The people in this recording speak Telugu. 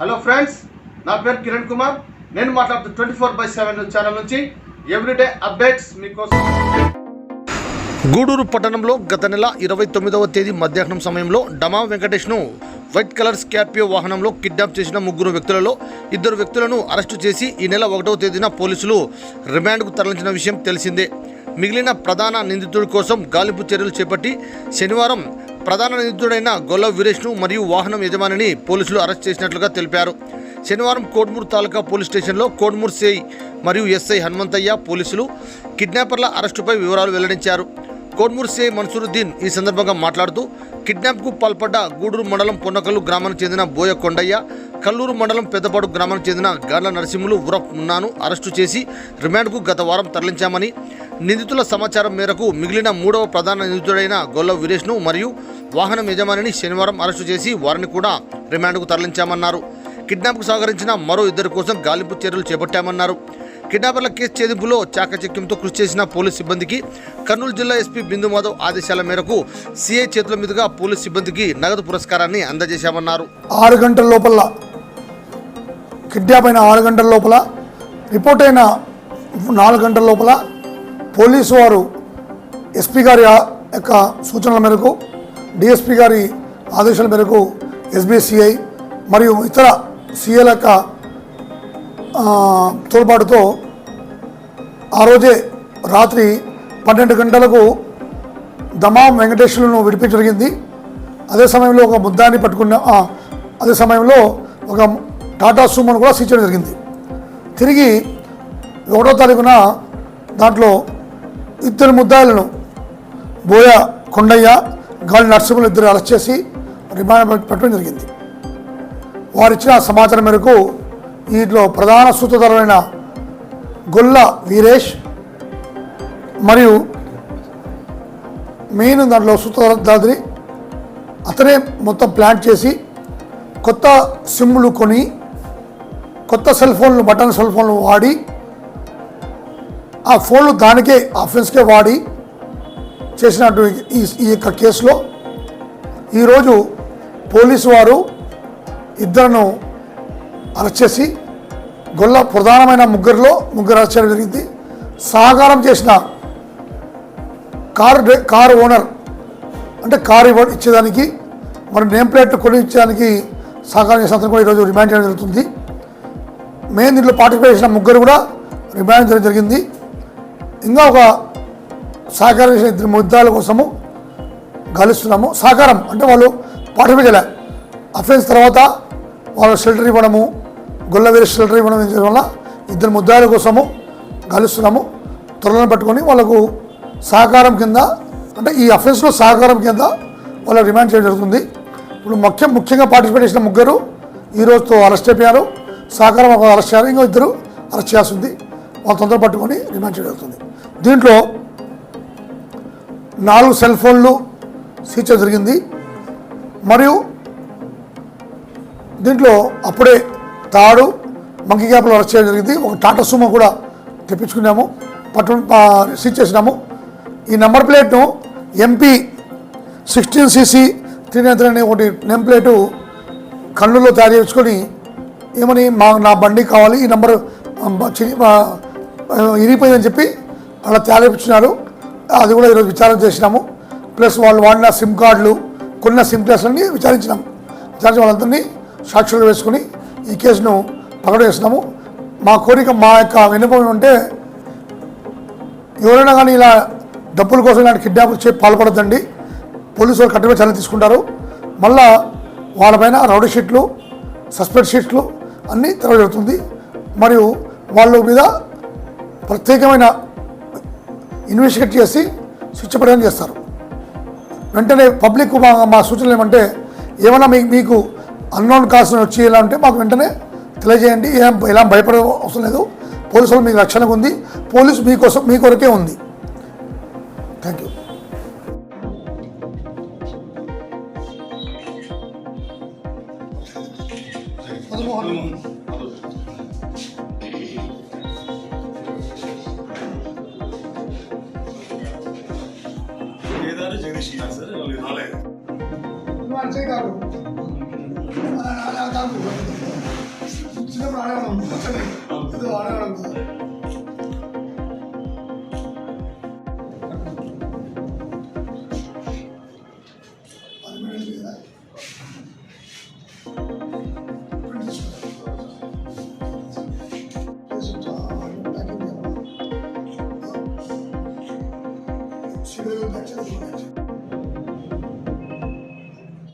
హలో ఫ్రెండ్స్ నా పేరు కిరణ్ కుమార్. నేను మాట్లాడుతూ twenty four by seven channel నుంచి ఎవ్రీడే అప్డేట్స్ మీకోసం. గూడూరు పట్టణంలో గత నెల ఇరవై తొమ్మిదవ తేదీ మధ్యాహ్నం సమయంలో డమా వెంకటేష్ను వైట్ కలర్ స్కార్పియో వాహనంలో కిడ్నాప్ చేసిన ముగ్గురు వ్యక్తులలో ఇద్దరు వ్యక్తులను అరెస్టు చేసి ఈ నెల ఒకటవ తేదీన పోలీసులు రిమాండ్కు తరలించిన విషయం తెలిసిందే. మిగిలిన ప్రధాన నిందితుడి కోసం గాలింపు చర్యలు చేపట్టి శనివారం ప్రధాన నిందితుడైన గొల్ల వీరేష్ను మరియు వాహనం యజమానిని పోలీసులు అరెస్ట్ చేసినట్లుగా తెలిపారు. శనివారం కోడ్మూర్ తాలూకా పోలీస్ స్టేషన్లో కోడ్మూర్ సిఐ మరియు ఎస్ఐ హనుమంతయ్య పోలీసులు కిడ్నాపర్ల అరెస్టుపై వివరాలు వెల్లడించారు. కోడ్మూర్ సిఐ మన్సూరుద్దీన్ ఈ సందర్భంగా మాట్లాడుతూ కిడ్నాప్కు పాల్పడ్డ గూడూరు మండలం పొన్నకల్లు గ్రామానికి చెందిన బోయ కొండయ్య కల్లూరు మండలం పెద్దపాడు గ్రామానికి చెందిన గార్ల నరసింహులు ఉరఫ్ మున్నాను అరెస్టు చేసి రిమాండ్కు గత వారం తరలించామని నిందితుల సమాచారం మేరకు మిగిలిన మూడవ ప్రధాన నిందితుడైన గొల్ల వీరేష్ను మరియు వాహనం యజమానిని శనివారం అరెస్టు చేసి వారిని కూడా రిమాండ్కు తరలించామన్నారు. కిడ్నాప్కు సహకరించిన మరో ఇద్దరి కోసం గాలింపు చర్యలు చేపట్టామన్నారు. కిడ్నాపర్ల కేసు ఛేదింపులో చాకచక్యంతో కృషి చేసిన పోలీస్ సిబ్బందికి కర్నూలు జిల్లా ఎస్పీ బిందు మాధవ్ ఆదేశాల మేరకు సీఐ చేతుల మీదుగా పోలీస్ సిబ్బందికి నగదు పురస్కారాన్ని అందజేశామన్నారు. ఆరు గంటల లోపల కిడ్నాప్ అయిన ఆరు గంటల లోపల రిపోర్ట్ అయిన నాలుగు గంటల లోపల పోలీసు వారు ఎస్పీ గారి యొక్క సూచనల మేరకు డిఎస్పీ గారి ఆదేశాల మేరకు ఎస్బీసీఐ మరియు ఇతర సీఏల యొక్క తోడ్పాటుతో ఆ రోజే రాత్రి పన్నెండు గంటలకు దమాం వెంకటేశ్వరులను విడిపించడం జరిగింది. అదే సమయంలో ఒక ముద్దాన్ని పట్టుకున్న అదే సమయంలో ఒక టాటా సుమోను కూడా సీచడం జరిగింది. తిరిగి ఒకటో తారీఖున దాంట్లో ఇద్దరు ముద్దాయిలను బోయ కొండయ్య గాలి నర్సింహులు ఇద్దరు అరెస్ట్ చేసి రిమాండ్ పెట్టడం జరిగింది. వారిచ్చిన సమాచారం మేరకు వీటిలో ప్రధాన సూత్రధారులైన గొల్ల వీరేష్ మరియు మెయిన్ దాంట్లో సూత్రధారి అతనే మొత్తం ప్లాన్ చేసి కొత్త సిమ్లు కొని కొత్త సెల్ ఫోన్లు బటన్ సెల్ ఫోన్లు వాడి ఆ ఫోన్లు దానికే ఆఫెన్స్కే వాడి చేసినట్టు ఈ ఈ యొక్క కేసులో ఈరోజు పోలీసు వారు ఇద్దరును అరెస్ట్ చేసి గొల్ల ప్రధానమైన ముగ్గురిలో ముగ్గురు అరెస్ట్ చేయడం జరిగింది. సహకారం చేసిన కారు కారు ఓనర్ అంటే కారు ఇవ్వ ఇచ్చేదానికి మరి నేమ్ ప్లేట్ కొని ఇచ్చేదానికి సహకారం చేసిన అతను కూడా ఈరోజు రిమాండ్ చేయడం జరుగుతుంది. మెయిన్ దీంట్లో పార్టిసిపేట్ చేసిన ముగ్గురు కూడా రిమాండ్ చేయడం జరిగింది. ఇంకా ఒక సహకరించిన ఇద్దరు ముద్దాల కోసము కలుస్తున్నాము సహకారం అంటే వాళ్ళు పార్టిసిపేట్ అఫెన్స్ తర్వాత వాళ్ళు షెల్టర్ ఇవ్వడము గొల్ల వేరే షెల్టర్ ఇవ్వడం చేయడం వల్ల ఇద్దరు ముద్దాల కోసము కలుస్తున్నాము త్వరలో పట్టుకొని వాళ్ళకు సహకారం కింద అంటే ఈ అఫెన్స్లో సహకారం కింద వాళ్ళు రిమాండ్ చేయడం జరుగుతుంది. ఇప్పుడు ముఖ్యం ముఖ్యంగా పార్టిసిపేట్ చేసిన ముగ్గురు ఈ రోజుతో అరెస్ట్ అయిపోయారు. సహకారం ఒక అరెస్ట్ చేయాలి ఇంకో ఇద్దరు అరెస్ట్ చేయాల్సి ఉంది. వాళ్ళు తొందర పట్టుకొని రిమాండ్ చేయడం జరుగుతుంది. దీంట్లో నాలుగు సెల్ ఫోన్లు సీజ్ జరిగింది. మరియు దీంట్లో అప్పుడే తాడు మంకీ క్యాప్లో అరెస్ట్ చేయడం జరిగింది. ఒక టాటా సుమో కూడా తెప్పించుకున్నాము. పట్టు సీజ్ చేసినాము. ఈ number ప్లేట్ను MP sixteen CC three nine three అనే ఒకటి నెంబర్ ప్లేటు కళ్ళులో తయారు చేసుకొని ఏమని మా నా బండి కావాలి ఈ నెంబర్ ఇరిగిపోయిందని చెప్పి అలా తేలిపించినారు అది కూడా ఈరోజు విచారణ చేసినాము. ప్లస్ వాళ్ళు వాడిన సిమ్ కార్డులు కొన్న సిమ్ ప్లేస్లన్నీ విచారించినాము. విచారించి వాళ్ళందరినీ సాక్షులు వేసుకుని ఈ కేసును పకడ చేసినాము మా కోరిక మా యొక్క విన్నపం ఉంటే ఎవరైనా కానీ ఇలా డబ్బుల కోసం ఇలాంటి కిడ్నాప్ చేసి పాల్పడద్దండి. పోలీసు వాళ్ళు కఠిన చర్యలు తీసుకుంటారు. మళ్ళా వాళ్ళపైన రౌడీ షీట్లు సస్పెండ్ షీట్లు అన్నీ తెరవ జరుగుతుంది మరియు వాళ్ళ మీద ప్రత్యేకమైన ఇన్వెస్టిగేట్ చేసి శిక్షపడడం చేస్తారు. వెంటనే పబ్లిక్ మా మా సూచనలు ఏమంటే ఏమైనా మీకు మీకు అన్నోన్ కాల్స్ వచ్చి ఎలా ఉంటే మాకు వెంటనే తెలియజేయండి. ఏం ఎలా భయపడే అవసరం లేదు. పోలీసు వాళ్ళు మీకు రక్షణగా ఉంది. పోలీసు మీకోసం మీ కొరకే ఉంది. థ్యాంక్ యూ ಯಾರು ಜಗದೀಶ್ ಸರ್ ನಾಳೆ ಚಿದಂಬರ ಆಡೋಣ ಇದು ಆಡೋಣ